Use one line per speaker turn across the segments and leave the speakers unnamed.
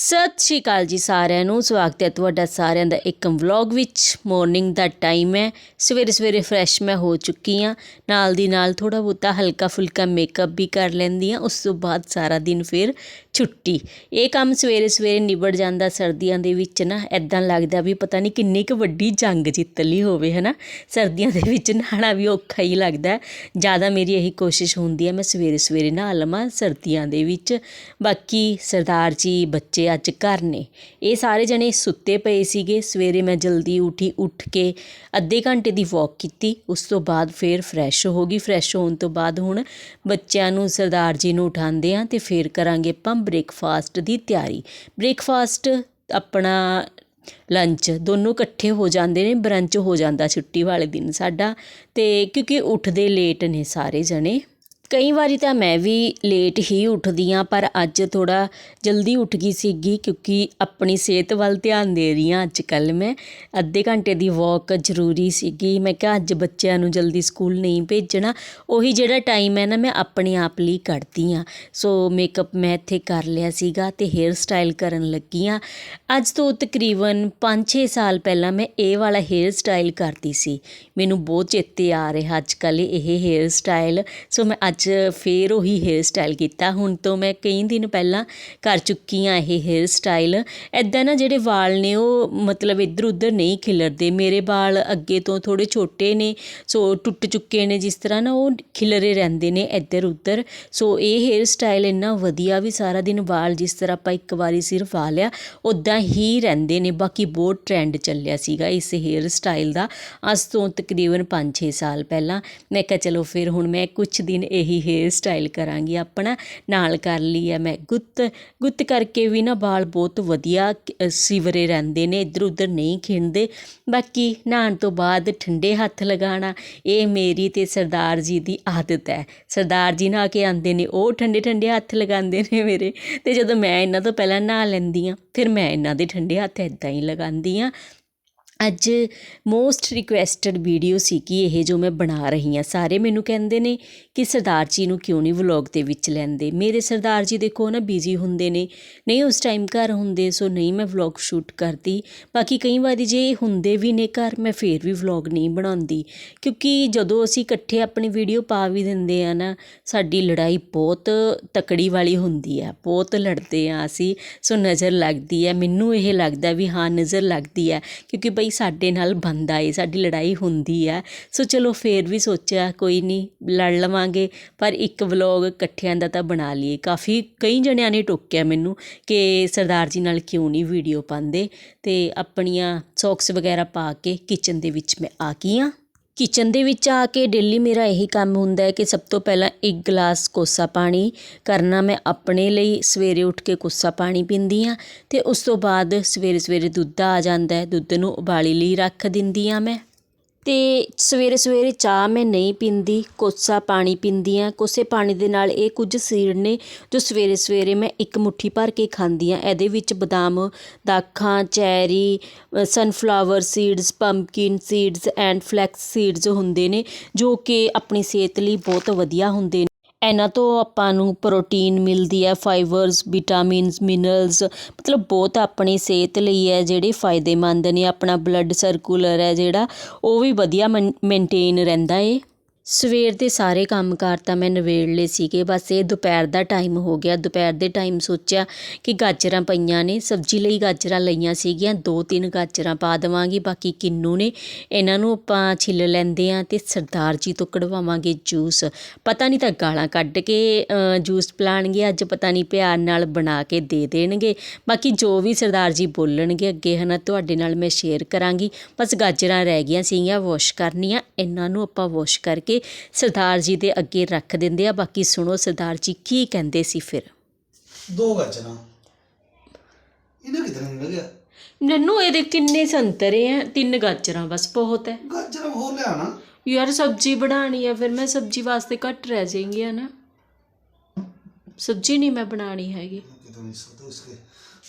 ਸਤਿ ਸ਼੍ਰੀ ਅਕਾਲ ਜੀ ਸਾਰਿਆਂ ਨੂੰ। ਸਵਾਗਤ ਹੈ ਤੁਹਾਡਾ ਸਾਰਿਆਂ ਦਾ ਇੱਕ ਵਲੌਗ ਵਿੱਚ। ਮਾਰਨਿੰਗ ਦਾ ਟਾਈਮ ਹੈ। ਸਵੇਰੇ ਸਵੇਰੇ ਫਰੈਸ਼ ਮੈਂ ਹੋ ਚੁੱਕੀ ਹਾਂ। ਨਾਲ ਦੀ ਨਾਲ ਥੋੜਾ ਬਹੁਤਾ ਹਲਕਾ ਫੁਲਕਾ ਮੇਕਅਪ ਵੀ ਕਰ ਲੈਂਦੀ ਹਾਂ। ਉਸ ਤੋਂ ਬਾਅਦ ਸਾਰਾ ਦਿਨ ਫਿਰ ਛੁੱਟੀ। ਇਹ ਕੰਮ ਸਵੇਰੇ ਸਵੇਰੇ ਨਿਬੜ ਜਾਂਦਾ ਸਰਦੀਆਂ ਦੇ ਵਿੱਚ ਨਾ। ਐਦਾਂ ਲੱਗਦਾ ਵੀ ਪਤਾ ਨਹੀਂ ਕਿੰਨੀ ਕੁ ਵੱਡੀ ਜੰਗ ਜਿੱਤ ਲਈ ਹੋਵੇ, ਹਨਾ? ਸਰਦੀਆਂ ਦੇ ਵਿੱਚ ਨਹਾਉਣਾ ਵੀ ਔਖਾ ਹੀ ਲੱਗਦਾ। ਜ਼ਿਆਦਾ ਮੇਰੀ ਇਹੀ ਕੋਸ਼ਿਸ਼ ਹੁੰਦੀ ਹੈ, ਮੈਂ ਸਵੇਰੇ ਸਵੇਰੇ ਨਹਾ ਲਵਾਂ ਸਰਦੀਆਂ ਦੇ ਵਿੱਚ। ਬਾਕੀ ਸਰਦਾਰ ਜੀ, ਬੱਚੇ ਅੱਜ ਘਰ ਨੇ। ਇਹ ਸਾਰੇ ਜਣੇ ਸੁੱਤੇ ਪਏ ਸੀਗੇ। ਸਵੇਰੇ ਮੈਂ ਜਲਦੀ ਉਠੀ, ਉੱਠ ਕੇ ਅੱਧੇ ਘੰਟੇ ਦੀ ਵਾਕ ਕੀਤੀ। ਉਸ ਤੋਂ ਬਾਅਦ ਫਿਰ ਫਰੈਸ਼ ਹੋ ਗਈ। ਫਰੈਸ਼ ਹੋਣ ਤੋਂ ਬਾਅਦ ਹੁਣ ਬੱਚਿਆਂ ਨੂੰ ਸਰਦਾਰ ਜੀ ਨੂੰ ਉਠਾਉਂਦੇ ਆ ਤੇ ਫਿਰ ਕਰਾਂਗੇ ਆਪਾਂ ਬ੍ਰੇਕਫਾਸਟ ਦੀ ਤਿਆਰੀ। ਬ੍ਰੇਕਫਾਸਟ ਆਪਣਾ ਲੰਚ ਦੋਨੋਂ ਇਕੱਠੇ ਹੋ ਜਾਂਦੇ ਨੇ। ਬਰੰਚ ਹੋ ਜਾਂਦਾ ਛੁੱਟੀ ਵਾਲੇ ਦਿਨ ਸਾਡਾ। ਤੇ ਕਿਉਂਕਿ ਉੱਠਦੇ ਲੇਟ ਨੇ ਸਾਰੇ ਜਣੇ। ਕਈ ਵਾਰੀ ਤਾਂ ਮੈਂ ਵੀ ਲੇਟ ਹੀ ਉੱਠਦੀ ਹਾਂ, ਪਰ ਅੱਜ ਥੋੜਾ ਜਲਦੀ ਉੱਠ ਗਈ ਸੀਗੀ ਕਿਉਂਕਿ ਆਪਣੀ ਸਿਹਤ ਵੱਲ ਧਿਆਨ ਦੇ ਰਹੀ ਹਾਂ ਅੱਜ ਕੱਲ ਮੈਂ। ਅੱਧੇ ਘੰਟੇ ਦੀ ਵਾਕ ਜ਼ਰੂਰੀ ਸੀਗੀ। ਮੈਂ ਕਿਹਾ ਅੱਜ ਬੱਚਿਆਂ ਨੂੰ ਜਲਦੀ ਸਕੂਲ ਨਹੀਂ ਭੇਜਣਾ। ਉਹੀ ਜਿਹੜਾ ਟਾਈਮ ਹੈ ਨਾ, ਮੈਂ ਆਪਣੇ ਆਪ ਲਈ ਕੱਢਦੀ ਹਾਂ। ਸੋ ਮੇਕਅਪ ਮੈਂ ਇੱਥੇ ਕਰ ਲਿਆ ਸੀਗਾ ਤੇ ਹੇਅਰ ਸਟਾਈਲ ਕਰਨ ਲੱਗੀ ਹਾਂ। ਅੱਜ ਤੋਂ ਤਕਰੀਬਨ 5-6 ਸਾਲ ਪਹਿਲਾਂ ਮੈਂ ਇਹ ਵਾਲਾ ਹੇਅਰ ਸਟਾਈਲ ਕਰਦੀ ਸੀ। ਮੈਨੂੰ ਬਹੁਤ ਚੇਤੇ ਆ ਰਿਹਾ ਅੱਜ ਕੱਲ ਇਹ ਹੇਅਰ ਸਟਾਈਲ ਸੋ ਮੈਂ ਅੱਜ ਅੱਜ ਫੇਰ ਉਹੀ ਹੇਅਰ ਸਟਾਈਲ ਕੀਤਾ। ਹੁਣ ਤੋਂ ਮੈਂ ਕਈ ਦਿਨ ਪਹਿਲਾਂ ਕਰ ਚੁੱਕੀ ਹਾਂ ਇਹ ਹੇਅਰ ਸਟਾਈਲ ਇੱਦਾਂ ਨਾ ਜਿਹੜੇ ਵਾਲ ਨੇ ਉਹ ਮਤਲਬ ਇੱਧਰ ਉੱਧਰ ਨਹੀਂ ਖਿਲਰਦੇ। ਮੇਰੇ ਵਾਲ ਅੱਗੇ ਤੋਂ ਥੋੜ੍ਹੇ ਛੋਟੇ ਨੇ, ਸੋ ਟੁੱਟ ਚੁੱਕੇ ਨੇ ਜਿਸ ਤਰ੍ਹਾਂ ਨਾ ਉਹ ਖਿਲਰੇ ਰਹਿੰਦੇ ਨੇ ਇੱਧਰ ਉੱਧਰ ਸੋ ਇਹ ਹੇਅਰ ਸਟਾਈਲ ਇੰਨਾ ਵਧੀਆ ਵੀ ਸਾਰਾ ਦਿਨ ਵਾਲ ਜਿਸ ਤਰ੍ਹਾਂ ਆਪਾਂ ਇੱਕ ਵਾਰੀ ਸਿਰਫ ਵਾ ਲਿਆ ਉਦਾਂ ਹੀ ਰਹਿੰਦੇ ਨੇ। ਬਾਕੀ ਬਹੁਤ ਟ੍ਰੈਂਡ ਚੱਲਿਆ ਸੀਗਾ ਇਸ ਹੇਅਰ ਸਟਾਈਲ ਦਾ। ਅੱਜ ਤੋਂ ਤਕਰੀਬਨ 5-6 ਸਾਲ ਪਹਿਲਾਂ। ਮੈਂ ਕਿਹਾ ਚਲੋ ਫਿਰ ਹੁਣ ਮੈਂ ਕੁਝ ਦਿਨ ਇਹ ਹੇਅਰ ਸਟਾਈਲ ਕਰਾਂਗੀ, ਆਪਣਾ ਨਾਲ ਕਰ ਲਈ ਹੈ ਮੈਂ। ਗੁੱਤ ਗੁੱਤ ਕਰਕੇ ਵੀ ਨਾ ਵਾਲ ਬਹੁਤ ਵਧੀਆ ਸਿਵਰੇ ਰਹਿੰਦੇ ਨੇ ਇੱਧਰ ਉੱਧਰ ਨਹੀਂ ਖਿੰਡਦੇ ਬਾਕੀ ਨਹਾਉਣ ਤੋਂ ਬਾਅਦ ਠੰਡੇ ਹੱਥ ਲਗਾਉਣਾ, ਇਹ ਮੇਰੀ ਤੇ ਸਰਦਾਰ ਜੀ ਦੀ ਆਦਤ ਹੈ। ਸਰਦਾਰ ਜੀ ਨਹਾ ਕੇ ਆਉਂਦੇ ਨੇ, ਉਹ ਠੰਡੇ ਠੰਡੇ ਹੱਥ ਲਗਾਉਂਦੇ ਨੇ ਮੇਰੇ। ਤੇ ਜਦੋਂ ਮੈਂ ਇਹਨਾਂ ਤੋਂ ਪਹਿਲਾਂ ਨਹਾ ਲੈਂਦੀ ਹਾਂ, ਫਿਰ ਮੈਂ ਇਹਨਾਂ ਦੇ ਠੰਡੇ ਹੱਥ ਇਦਾਂ ਹੀ ਲਗਾਉਂਦੀ ਹਾਂ। ਅੱਜ ਮੋਸਟ ਰਿਕੁਐਸਟਡ ਵੀਡੀਓ ਸੀ ਕਿ ਇਹ ਜੋ ਮੈਂ ਬਣਾ ਰਹੀ ਹਾਂ। ਸਾਰੇ ਮੈਨੂੰ ਕਹਿੰਦੇ ਨੇ ਕਿ ਸਰਦਾਰ ਜੀ ਨੂੰ ਕਿਉਂ ਨਹੀਂ ਵਲੌਗ ਦੇ ਵਿੱਚ ਲੈਂਦੇ? ਮੇਰੇ ਸਰਦਾਰ ਜੀ ਦੇਖੋ ਨਾ ਬਿਜ਼ੀ ਹੁੰਦੇ ਨੇ। ਨਹੀਂ ਉਸ ਟਾਈਮ ਘਰ ਹੁੰਦੇ, ਸੋ ਨਹੀਂ ਮੈਂ ਵਲੌਗ ਸ਼ੂਟ ਕਰਦੀ। ਬਾਕੀ ਕਈ ਵਾਰੀ ਜੇ ਹੁੰਦੇ ਵੀ ਨੇ ਘਰ, ਮੈਂ ਫੇਰ ਵੀ ਵਲੌਗ ਨਹੀਂ ਬਣਾਉਂਦੀ। ਕਿਉਂਕਿ ਜਦੋਂ ਅਸੀਂ ਇਕੱਠੇ ਆਪਣੀ ਵੀਡੀਓ ਪਾ ਵੀ ਦਿੰਦੇ ਆ ਨਾ, ਸਾਡੀ ਲੜਾਈ ਬਹੁਤ ਤਕੜੀ ਵਾਲੀ ਹੁੰਦੀ ਹੈ ਬਹੁਤ ਲੜਦੇ ਆ ਅਸੀਂ। ਸੋ ਨਜ਼ਰ ਲੱਗਦੀ ਹੈ ਮੈਨੂੰ ਇਹ ਲੱਗਦਾ ਵੀ ਹਾਂ, ਨਜ਼ਰ ਲੱਗਦੀ ਹੈ ਕਿਉਂਕਿ ਬਈ ਸਾਡੇ ਨਾਲ ਬਣਦਾ ਏ, ਸਾਡੀ ਲੜਾਈ ਹੁੰਦੀ ਹੈ ਸੋ ਚਲੋ ਫੇਰ ਵੀ ਸੋਚਿਆ, ਕੋਈ ਨਹੀਂ, ਲੜ ਲਵਾਂਗੇ। ਪਰ ਇੱਕ ਵਲੌਗ ਇਕੱਠਿਆਂ ਦਾ ਤਾਂ ਬਣਾ ਲਈਏ। ਕਾਫੀ ਕਈ ਜਣਿਆਂ ਨੇ ਟੋਕਿਆ ਮੈਨੂੰ ਕਿ ਸਰਦਾਰ ਜੀ ਨਾਲ ਕਿਉਂ ਨਹੀਂ ਵੀਡੀਓ ਪਾਉਂਦੇ। ਤੇ ਆਪਣੀਆਂ ਸੌਕਸ ਵਗੈਰਾ ਪਾ ਕੇ ਕਿਚਨ ਦੇ ਵਿੱਚ ਮੈਂ ਆ ਗਈ ਹਾਂ ਕਿਚਨ ਦੇ ਵਿੱਚ ਆ ਕੇ ਡੇਲੀ ਮੇਰਾ ਇਹੀ ਕੰਮ ਹੁੰਦਾ ਹੈ ਕਿ ਸਭ ਤੋਂ ਪਹਿਲਾਂ ਇੱਕ ਗਲਾਸ ਕੋਸਾ ਪਾਣੀ ਕਰਨਾ, ਮੈਂ ਆਪਣੇ ਲਈ ਸਵੇਰੇ ਉੱਠ ਕੇ ਕੋਸਾ ਪਾਣੀ ਪੀਂਦੀ ਹਾਂ ਤੇ ਉਸ ਤੋਂ ਬਾਅਦ ਸਵੇਰੇ ਸਵੇਰੇ ਦੁੱਧ ਆ ਜਾਂਦਾ ਹੈ, ਦੁੱਧ ਨੂੰ ਉਬਾਲੀ ਲਈ ਰੱਖ ਦਿੰਦੀ ਹਾਂ ਮੈਂ। ਤੇ ਸਵੇਰੇ ਸਵੇਰੇ ਚਾਹ ਮੈਂ ਨਹੀਂ ਪੀਂਦੀ, ਕੋਸਾ ਪਾਣੀ ਪੀਂਦੀ ਹਾਂ। ਕੋਸੇ ਪਾਣੀ ਦੇ ਨਾਲ ਇਹ ਕੁਝ ਸੀਡ ਨੇ ਜੋ ਸਵੇਰੇ ਸਵੇਰੇ ਮੈਂ ਇੱਕ ਮੁੱਠੀ ਭਰ ਕੇ ਖਾਂਦੀ ਹਾਂ। ਇਹਦੇ ਵਿੱਚ ਬਦਾਮ, ਦਾਖਾਂ, cherry sunflower seeds pumpkin seeds and flax seeds ਹੁੰਦੇ ਨੇ, ਜੋ ਕਿ ਆਪਣੀ ਸਿਹਤ ਲਈ ਬਹੁਤ ਵਧੀਆ ਹੁੰਦੇ ਨੇ ਇਹਨਾਂ ਤੋਂ ਆਪਾਂ ਨੂੰ ਪ੍ਰੋਟੀਨ ਮਿਲਦੀ ਹੈ ਫਾਈਬਰਸ ਵਿਟਾਮਿਨਸ ਮਿਨਰਲਸ ਮਤਲਬ ਬਹੁਤ ਆਪਣੀ ਸਿਹਤ ਲਈ ਹੈ, ਜਿਹੜੇ ਫਾਇਦੇਮੰਦ ਨੇ, ਆਪਣਾ ਬਲੱਡ ਸਰਕੂਲਰ ਹੈ ਜਿਹੜਾ, ਉਹ ਵੀ ਵਧੀਆ ਮਨ ਮੇਨਟੇਨ ਰਹਿੰਦਾ ਏ। ਸਵੇਰ ਦੇ ਸਾਰੇ ਕੰਮਕਾਰ ਤਾਂ ਮੈਂ ਨਵੇੜ ਲਏ ਸੀਗੇ। ਬਸ ਇਹ ਦੁਪਹਿਰ ਦਾ ਟਾਈਮ ਹੋ ਗਿਆ। ਦੁਪਹਿਰ ਦੇ ਟਾਈਮ ਸੋਚਿਆ ਕਿ ਗਾਜਰਾਂ ਪਈਆਂ ਨੇ, ਸਬਜ਼ੀ ਲਈ ਗਾਜਰਾਂ ਲਈਆਂ ਸੀਗੀਆਂ। ਦੋ ਤਿੰਨ ਗਾਜਰਾਂ ਪਾ ਦੇਵਾਂਗੀ, ਬਾਕੀ ਕਿੰਨੂ ਨੇ, ਇਹਨਾਂ ਨੂੰ ਆਪਾਂ ਛਿੱਲ ਲੈਂਦੇ ਆ ਤੇ ਸਰਦਾਰ ਜੀ ਤੋਂ ਕਢਵਾਵਾਂਗੇ ਜੂਸ। ਪਤਾ ਨਹੀਂ ਤਾਂ ਗਾਲਾਂ ਕੱਢ ਕੇ ਜੂਸ ਪਿਲਾਣਗੇ। ਅੱਜ ਪਤਾ ਨਹੀਂ ਪਿਆਰ ਨਾਲ ਬਣਾ ਕੇ ਦੇ ਦੇਣਗੇ। ਬਾਕੀ ਜੋ ਵੀ ਸਰਦਾਰ ਜੀ ਬੋਲਣਗੇ, ਅੱਗੇ ਹਨਾ ਤੁਹਾਡੇ ਨਾਲ ਮੈਂ ਸ਼ੇਅਰ ਕਰਾਂਗੀ। ਬਸ ਗਾਜਰਾਂ ਰਹਿ ਗਈਆਂ ਸੀਗੀਆਂ ਵਾਸ਼ ਕਰਨੀਆਂ। ਇਹਨਾਂ ਨੂੰ ਆਪਾਂ ਵਾਸ਼ ਕਰਕੇ ਸਰਦਾਰ ਜੀ ਦੇ ਅੱਗੇ ਰੱਖ ਦਿੰਦੇ ਆ ਬਾਕੀ ਸੁਣੋ ਸਰਦਾਰ ਜੀ ਕੀ ਕਹਿੰਦੇ ਸੀ ਫਿਰ
दो गाजरा इन्हें कितने मिल गया
ਨੰਨੂ ਇਹਦੇ ਕਿੰਨੇ ਸੰਤਰੇ ਆ ਤਿੰਨ ਗਾਜਰਾਂ ਬਸ ਬਹੁਤ ਹੈ
गाजरा हो ले आना
ਯਾਰ ਸਬਜ਼ੀ ਬਣਾਣੀ ਹੈ ਫਿਰ ਮੈਂ ਸਬਜ਼ੀ ਵਾਸਤੇ ਘੱਟ ਰਹਿ ਜਾਏਂਗੀ ਹੈ ਨਾ ਸਬਜ਼ੀ ਨਹੀਂ ਮੈਂ ਬਣਾਣੀ ਹੈਗੀ
कितने सौ इसके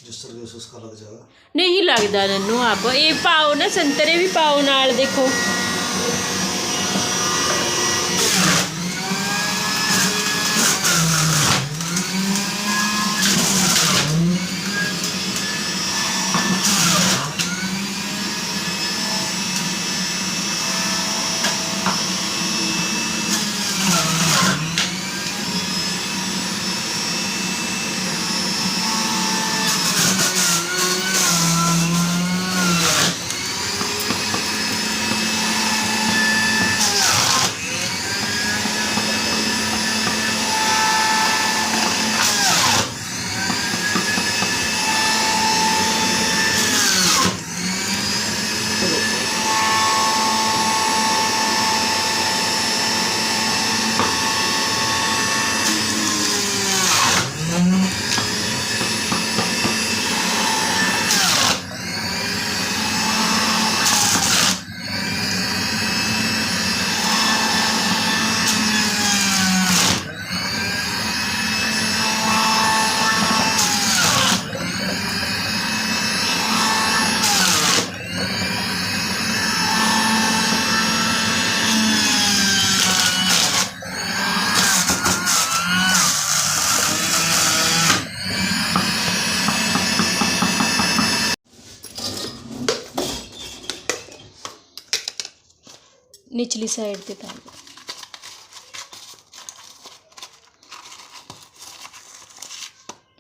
जिस तरह से उसका लग जाएगा
ਨਹੀਂ ਲੱਗਦਾ ਨੰਨੂ ਆਪ ਇਹ ਪਾਓ ਨਾ ਸੰਤਰੇ ਵੀ ਪਾਓ ਨਾਲ ਦੇਖੋ ਨਿਚਲੀ ਸਾਈਡ ਤੇ ਪਾ ਲਓ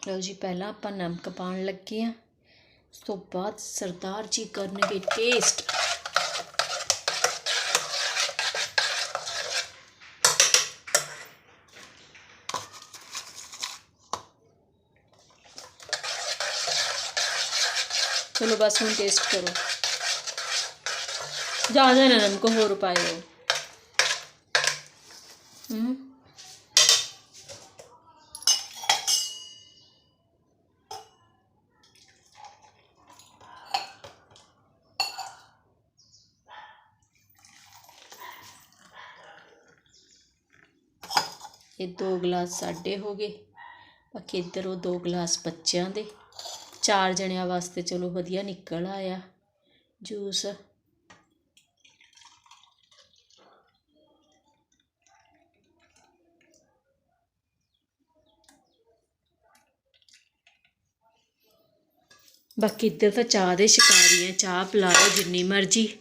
ਲਓ ਜੀ ਪਹਿਲਾਂ ਆਪਾਂ ਨਮਕ ਪਾਉਣ ਲੱਗੇ ਆ ਉਸ ਤੋਂ ਬਾਅਦ ਸਰਦਾਰ ਜੀ ਕਰਨਗੇ ਟੇਸਟ ਚਲੋ ਬਸ ਹੁਣ ਟੇਸਟ ਕਰੋ ਜ਼ਿਆਦਾ ਨਾ ਨਮਕ ਹੋਰ ਪਾਇਓ ਇਹ ਦੋ ਗਲਾਸ ਸਾਡੇ ਹੋ ਗਏ। ਬਾਕੀ ਇੱਧਰ ਉਹ ਦੋ ਗਲਾਸ ਬੱਚਿਆਂ ਦੇ। ਚਾਰ ਜਣਿਆਂ ਵਾਸਤੇ ਚਲੋ ਵਧੀਆ ਨਿਕਲ ਆਇਆ। ਜੂਸ। ਬਾਕੀ ਇੱਧਰ ਤਾਂ ਚਾਹ ਦੇ ਸ਼ਿਕਾਰੀ ਆ, ਚਾਹ ਪਿਲਾਓ ਜਿੰਨੀ ਮਰਜ਼ੀ।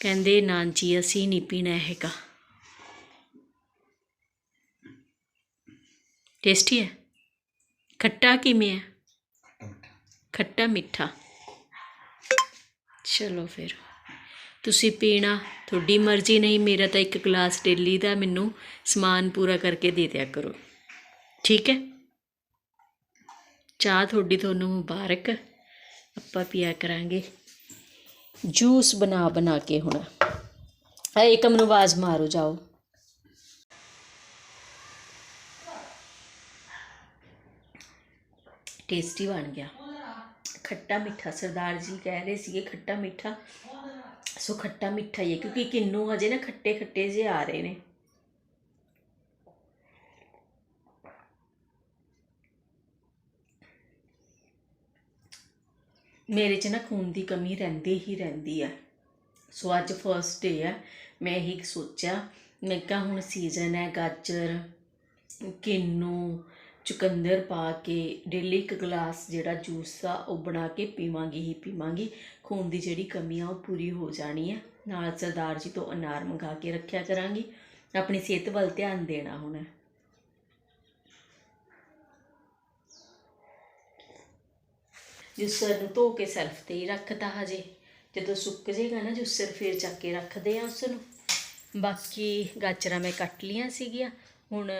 ਕਹਿੰਦੇ ਨਾਂ ਜੀ ਅਸੀਂ ਨਹੀਂ ਪੀਣਾ ਹੈਗਾ। ਟੇਸਟੀ ਹੈ? ਖੱਟਾ ਕਿਵੇਂ ਹੈ? ਖੱਟਾ ਮਿੱਠਾ। ਚਲੋ ਫਿਰ। ਤੁਸੀਂ ਪੀਣਾ, ਤੁਹਾਡੀ ਮਰਜ਼ੀ, ਨਹੀਂ ਮੇਰਾ ਤਾਂ ਇੱਕ ਗਲਾਸ ਡੇਲੀ ਦਾ ਮੈਨੂੰ ਸਮਾਨ ਪੂਰਾ ਕਰਕੇ ਦੇ ਦਿਆ ਕਰੋ। ਠੀਕ ਹੈ? ਚਾਹ ਤੁਹਾਡੀ ਤੁਹਾਨੂੰ ਮੁਬਾਰਕ। ਆਪਾਂ ਪੀਆ ਕਰਾਂਗੇ। ਜੂਸ ਬਣਾ ਬਣਾ ਕੇ ਹੁਣ। ਆ ਏਕਮ ਨੂੰ ਆਵਾਜ਼ ਮਾਰੋ, ਜਾਓ। ਟੇਸਟੀ ਬਣ ਗਿਆ। ਖੱਟਾ ਮਿੱਠਾ, ਸਰਦਾਰ ਜੀ ਕਹਿ ਰਹੇ ਸੀਗੇ ਖੱਟਾ ਮਿੱਠਾ। ਸੋ ਖੱਟਾ ਮਿੱਠਾ ਹੀ ਹੈ, ਕਿਉਂਕਿ ਕਿੰਨੂ ਹਜੇ ਨਾ ਖੱਟੇ ਖੱਟੇ ਜੇ ਆ ਰਹੇ ਨੇ। ਮੇਰੇ 'ਚ ਨਾ ਖੂਨ ਦੀ ਕਮੀ ਰਹਿੰਦੀ ਹੀ ਰਹਿੰਦੀ ਆ। ਸੋ ਅੱਜ ਫਰਸਟ ਡੇ ਆ। ਮੈਂ ਇਹੀ ਸੋਚਿਆ। ਮੈਂ ਕਿਹਾ ਹੁਣ ਸੀਜ਼ਨ ਹੈ ਗਾਜਰ, ਕਿੰਨੂ, ਚੁਕੰਦਰ ਪਾ ਕੇ ਡੇਲੀ ਇੱਕ ਗਲਾਸ ਜਿਹੜਾ ਜੂਸ ਆ, ਉਹ ਬਣਾ ਕੇ ਪੀਵਾਂਗੀ ਹੀ ਪੀਵਾਂਗੀ। ਖੂਨ ਦੀ ਜਿਹੜੀ ਕਮੀ ਆ, ਉਹ ਪੂਰੀ ਹੋ ਜਾਣੀ ਹੈ ਨਾਲ ਸਰਦਾਰ ਜੀ ਤੋਂ ਅਨਾਰ ਮੰਗਾ ਕੇ ਰੱਖਿਆ ਕਰਾਂਗੀ। ਆਪਣੀ ਸਿਹਤ ਵੱਲ ਧਿਆਨ ਦੇਣਾ ਹੁਣ। ਜੂਸਰ ਨੂੰ ਧੋ ਕੇ ਸੈਲਫ ਤੇ ਹੀ ਰੱਖਤਾ ਹਜੇ। ਜਦੋਂ ਸੁੱਕ ਜਾਏਗਾ ਨਾ ਜੂਸਰ ਫਿਰ ਚੱਕ ਕੇ ਰੱਖਦੇ ਆ ਉਸ ਨੂੰ ਬਾਕੀ ਗਾਜਰਾਂ ਮੈਂ ਕੱਟ ਲੀਆਂ ਸੀਗੀਆਂ। ਹੁਣ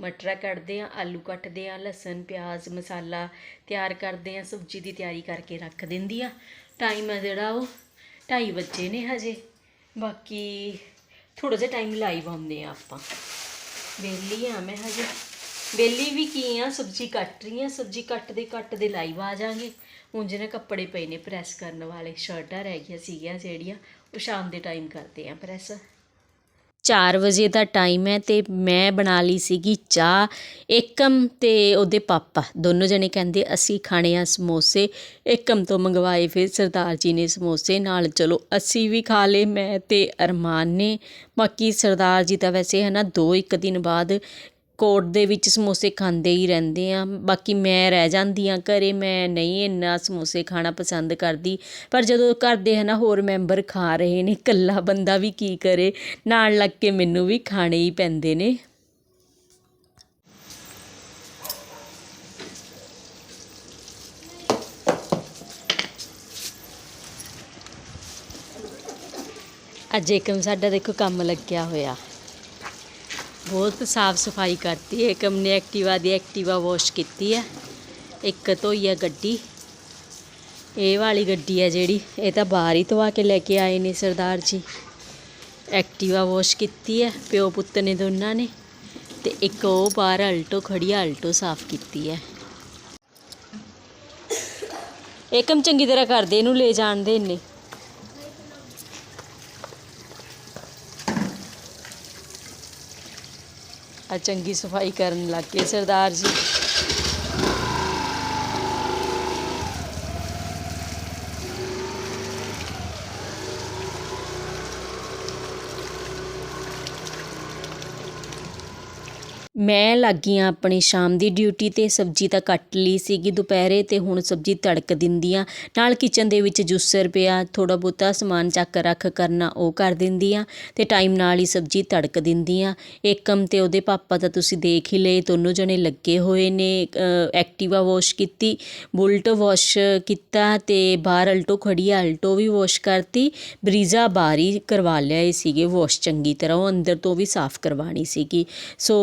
ਮਟਰਾਂ ਕੱਟਦੇ ਆ, ਆਲੂ ਕੱਟਦੇ ਆ, ਲਸਣ, ਪਿਆਜ਼, ਮਸਾਲਾ ਤਿਆਰ ਕਰਦੇ ਆ, ਸਬਜ਼ੀ ਦੀ ਤਿਆਰੀ ਕਰਕੇ ਰੱਖ ਦਿੰਦੀ ਆ। ਟਾਈਮ ਆ ਜਿਹੜਾ ਉਹ 2:30 ਵਜੇ ਨੇ ਹਜੇ। ਬਾਕੀ ਥੋੜਾ ਜਿਹਾ ਟਾਈਮ ਲਾਈਵ ਆਉਂਦੇ ਆ ਆਪਾਂ। ਵਿਹਲੀ ਆ ਮੈਂ ਹਜੇ। ਵਿਹਲੀ ਵੀ ਕੀ ਆ, ਸਬਜ਼ੀ ਕੱਟ ਰਹੀ ਆ, ਸਬਜ਼ੀ ਕੱਟਦੇ ਕੱਟਦੇ ਲਾਈਵ ਆ ਜਾਾਂਗੇ। ਹੁਣ ਜਿਹਨੇ ਕੱਪੜੇ ਪਏ ਨੇ ਪ੍ਰੈਸ ਕਰਨ ਵਾਲੇ, ਸ਼ਰਟਾਂ ਰਹਿ ਗਈਆਂ ਸੀਗੀਆਂ ਜਿਹੜੀਆਂ, ਉਹ ਸ਼ਾਮ ਦੇ ਟਾਈਮ ਕਰਦੇ ਆ ਪ੍ਰੈਸ। 4 ਵਜੇ ਦਾ ਟਾਈਮ ਹੈ ਤੇ ਮੈਂ ਬਣਾ ਲਈ ਸੀਗੀ ਚਾਹ, ਏਕਮ ਤੇ ਉਹਦੇ ਪਾਪਾ। ਦੋਨੋਂ ਜਣੇ ਕਹਿੰਦੇ, ਅਸੀਂ ਖਾਣੇ ਆ ਸਮੋਸੇ। ਏਕਮ ਤੋਂ ਮੰਗਵਾਏ ਫਿਰ ਸਰਦਾਰ ਜੀ ਨੇ ਸਮੋਸੇ ਨਾਲ, ਚਲੋ, ਅਸੀਂ ਵੀ ਖਾ ਲਏ, ਮੈਂ ਤੇ ਅਰਮਾਨ ਨੇ। ਬਾਕੀ ਸਰਦਾਰ ਜੀ ਤਾਂ ਵੈਸੇ ਹੈ ਨਾ ਦੋ ਇੱਕ ਦਿਨ ਬਾਅਦ ਕੋਰਟ ਦੇ ਵਿੱਚ ਸਮੋਸੇ ਖਾਂਦੇ ਹੀ ਰਹਿੰਦੇ ਹਾਂ ਬਾਕੀ ਮੈਂ ਰਹਿ ਜਾਂਦੀ ਹਾਂ ਘਰ, ਮੈਂ ਨਹੀਂ ਇੰਨਾ ਸਮੋਸੇ ਖਾਣਾ ਪਸੰਦ ਕਰਦੀ। ਪਰ ਜਦੋਂ ਘਰ ਦੇ ਹੈ ਨਾ ਹੋਰ ਮੈਂਬਰ ਖਾ ਰਹੇ ਨੇ, ਇਕੱਲਾ ਬੰਦਾ ਵੀ ਕੀ ਕਰੇ? ਨਾਲ ਲੱਗ ਕੇ ਮੈਨੂੰ ਵੀ ਖਾਣੇ ਹੀ ਪੈਂਦੇ ਨੇ। ਅੱਜ ਏਕਮ ਸਾਡਾ ਦੇਖੋ ਕੰਮ ਲੱਗਿਆ ਹੋਇਆ। ਬਹੁਤ ਸਾਫ਼ ਸਫ਼ਾਈ ਕਰਤੀ ਹੈ। ਏਕਮ ਨੇ ਐਕਟਿਵਾ ਦੀ ਐਕਟਿਵਾ ਵਾਸ਼ ਕੀਤੀ ਹੈ। ਇੱਕ ਧੋਈ ਹੈ ਗੱਡੀ। ਇਹ ਵਾਲੀ ਗੱਡੀ ਹੈ ਜਿਹੜੀ। ਇਹ ਤਾਂ ਬਾਹਰ ਹੀ ਧਵਾ ਕੇ ਲੈ ਕੇ ਆਏ ਨੇ ਸਰਦਾਰ ਜੀ। ਐਕਟਿਵਾ ਵਾਸ਼ ਕੀਤੀ ਹੈ ਪਿਓ ਪੁੱਤ ਨੇ ਦੋਨਾਂ ਨੇ ਤੇ ਇੱਕ ਉਹ ਬਾਹਰ ਅਲਟੋ ਖੜੀ ਹੈ, ਅਲਟੋ ਸਾਫ਼ ਕੀਤੀ ਹੈ। ਏਕਮ ਚੰਗੀ ਤਰ੍ਹਾਂ ਕਰਦੇ, ਇਹਨੂੰ ਲੈ ਜਾਣ ਦੇ ਇੰਨੇ ਚੰਗੀ ਸਫ਼ਾਈ ਕਰਨ ਲੱਗ ਗਏ ਸਰਦਾਰ ਜੀ। ਮੈਂ ਲੱਗੀ ਹਾਂ ਆਪਣੀ ਸ਼ਾਮ ਦੀ ਡਿਊਟੀ 'ਤੇ ਸਬਜ਼ੀ ਤਾਂ ਕੱਟ ਲਈ ਸੀਗੀ ਦੁਪਹਿਰੇ 'ਤੇ ਹੁਣ ਸਬਜ਼ੀ ਤੜਕ ਦਿੰਦੀ ਹਾਂ ਨਾਲ ਕਿਚਨ ਦੇ ਵਿੱਚ ਜੂਸਰ ਪਿਆ ਥੋੜ੍ਹਾ ਬਹੁਤਾ ਸਮਾਨ ਚੱਕ ਰੱਖ ਕਰਨਾ ਉਹ ਕਰ ਦਿੰਦੀ ਹਾਂ ਅਤੇ ਟਾਈਮ ਨਾਲ ਹੀ ਸਬਜ਼ੀ ਤੜਕ ਦਿੰਦੀ ਹਾਂ ਏਕਮ ਅਤੇ ਉਹਦੇ ਪਾਪਾ ਤਾਂ ਤੁਸੀਂ ਦੇਖ ਹੀ ਲਏ ਦੋਨੋਂ ਜਣੇ ਲੱਗੇ ਹੋਏ ਨੇ ਅ, ਐਕਟਿਵਾ ਵਾਸ਼ ਕੀਤੀ ਬੁਲਟ ਵਾਸ਼ ਕੀਤਾ ਅਤੇ ਬਾਹਰ ਅਲਟੋ ਖੜੀ ਆ ਅਲਟੋ ਵੀ ਵਾਸ਼ ਕਰਤੀ ਬਰੀਜ਼ਾ ਬਾਹਰ ਹੀ ਕਰਵਾ ਲਿਆਏ ਸੀਗੇ ਵਾਸ਼ ਚੰਗੀ ਤਰ੍ਹਾਂ ਉਹ ਅੰਦਰ ਤੋਂ ਵੀ ਸਾਫ਼ ਕਰਵਾਉਣੀ ਸੀਗੀ। ਸੋ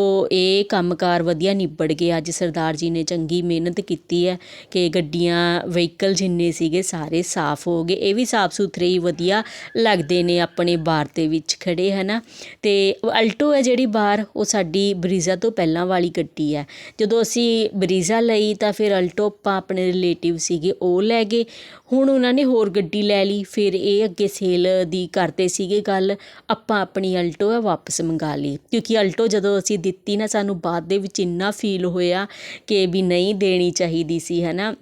ਇਹ ਕੰਮਕਾਰ ਵਧੀਆ ਨਿਬੜ ਗਏ। ਅੱਜ ਸਰਦਾਰ ਜੀ ਨੇ ਚੰਗੀ ਮਿਹਨਤ ਕੀਤੀ ਹੈ ਕਿ ਗੱਡੀਆਂ, ਵਹੀਕਲ ਜਿੰਨੇ ਸੀਗੇ ਸਾਰੇ ਸਾਫ਼ ਹੋ ਗਏ। ਇਹ ਵੀ ਸਾਫ਼ ਸੁਥਰੇ ਹੀ ਵਧੀਆ ਲੱਗਦੇ ਨੇ ਆਪਣੇ ਬਾਰ ਦੇ ਵਿੱਚ ਖੜੇ ਹੈ ਨਾ ਅਤੇ ਅਲਟੋ ਹੈ ਜਿਹੜੀ ਬਾਰ ਉਹ ਸਾਡੀ ਬਰੀਜ਼ਾ ਤੋਂ ਪਹਿਲਾਂ ਵਾਲੀ ਗੱਡੀ ਹੈ। ਜਦੋਂ ਅਸੀਂ ਬਰੀਜ਼ਾ ਲਈ ਤਾਂ ਫਿਰ ਅਲਟੋ ਆਪਾਂ ਆਪਣੇ ਰਿਲੇਟਿਵ ਸੀਗੇ, ਉਹ ਲੈ ਗਏ। ਹੁਣ ਉਹਨਾਂ ਨੇ ਹੋਰ ਗੱਡੀ ਲੈ ਲਈ। ਫਿਰ ਇਹ ਅੱਗੇ ਸੇਲ ਦੀ ਕਰਦੇ ਸੀਗੇ ਗੱਲ। ਆਪਾਂ ਆਪਣੀ ਅਲਟੋ ਹੈ ਵਾਪਸ ਮੰਗਾ ਲਈ। ਕਿਉਂਕਿ ਅਲਟੋ ਜਦੋਂ ਅਸੀਂ ਦਿੱਤੀ ਨਾ ਸਾਨੂੰ ਬਾਅਦ ਦੇ ਵਿੱਚ ਇੰਨਾ ਫੀਲ ਹੋਇਆ ਕਿ ਵੀ ਨਹੀਂ ਦੇਣੀ ਚਾਹੀਦੀ ਸੀ ਹੈ ਨਾ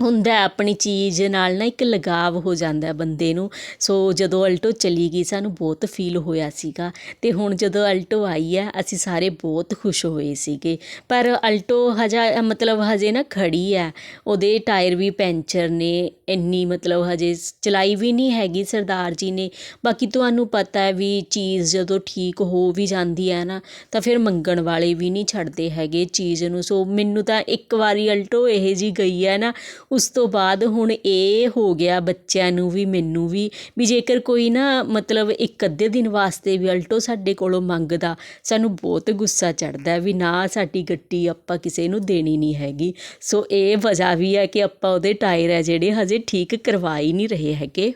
ਹੁੰਦਾ ਆਪਣੀ ਚੀਜ਼ ਨਾਲ ਨਾ ਇੱਕ ਲਗਾਵ ਹੋ ਜਾਂਦਾ ਬੰਦੇ ਨੂੰ। ਸੋ ਜਦੋਂ ਅਲਟੋ ਚਲੀ ਗਈ, ਸਾਨੂੰ ਬਹੁਤ ਫੀਲ ਹੋਇਆ ਸੀਗਾ। ਅਤੇ ਹੁਣ ਜਦੋਂ ਅਲਟੋ ਆਈ ਹੈ, ਅਸੀਂ ਸਾਰੇ ਬਹੁਤ ਖੁਸ਼ ਹੋਏ ਸੀਗੇ। ਪਰ ਅਲਟੋ ਹਜਾ, ਮਤਲਬ ਹਜੇ ਨਾ ਖੜੀ ਹੈ। ਉਹਦੇ ਟਾਇਰ ਵੀ ਪੈਂਚਰ ਨੇ, ਇੰਨੀ ਮਤਲਬ ਹਜੇ ਚਲਾਈ ਵੀ ਨਹੀਂ ਹੈਗੀ ਸਰਦਾਰ ਜੀ ਨੇ। ਬਾਕੀ ਤੁਹਾਨੂੰ ਪਤਾ ਹੈ ਵੀ ਚੀਜ਼ ਜਦੋਂ ਠੀਕ ਹੋ ਵੀ ਜਾਂਦੀ ਹੈ ਨਾ, ਤਾਂ ਫਿਰ ਮੰਗਣ ਵਾਲੇ ਵੀ ਨਹੀਂ ਛੱਡਦੇ ਹੈਗੇ ਚੀਜ਼ ਨੂੰ। ਸੋ ਮੈਨੂੰ ਤਾਂ ਇੱਕ ਵਾਰੀ ਅਲਟੋ ਇਹ ਜੀ ਗਈ ਹੈ ਨਾ ਉਸ ਤੋਂ ਬਾਅਦ ਹੁਣ ਇਹ ਹੋ ਗਿਆ ਬੱਚਿਆਂ ਨੂੰ ਵੀ, ਮੈਨੂੰ ਵੀ ਵੀ ਜੇਕਰ ਕੋਈ ਨਾ ਮਤਲਬ ਇੱਕ ਅੱਧੇ ਦਿਨ ਵਾਸਤੇ ਵੀ ਅਲਟੋ ਸਾਡੇ ਕੋਲੋਂ ਮੰਗਦਾ, ਸਾਨੂੰ ਬਹੁਤ ਗੁੱਸਾ ਚੜਦਾ ਵੀ ਨਾ ਸਾਡੀ ਗੱਡੀ ਆਪਾਂ ਕਿਸੇ ਨੂੰ ਦੇਣੀ ਨਹੀਂ ਹੈਗੀ। ਸੋ ਇਹ ਵਜ੍ਹਾ ਵੀ ਹੈ ਕਿ ਆਪਾਂ ਉਹਦੇ ਟਾਇਰ ਹੈ ਜਿਹੜੇ ਹਜੇ ਠੀਕ ਕਰਵਾ ਹੀ ਨਹੀਂ ਰਹੇ ਹੈਗੇ।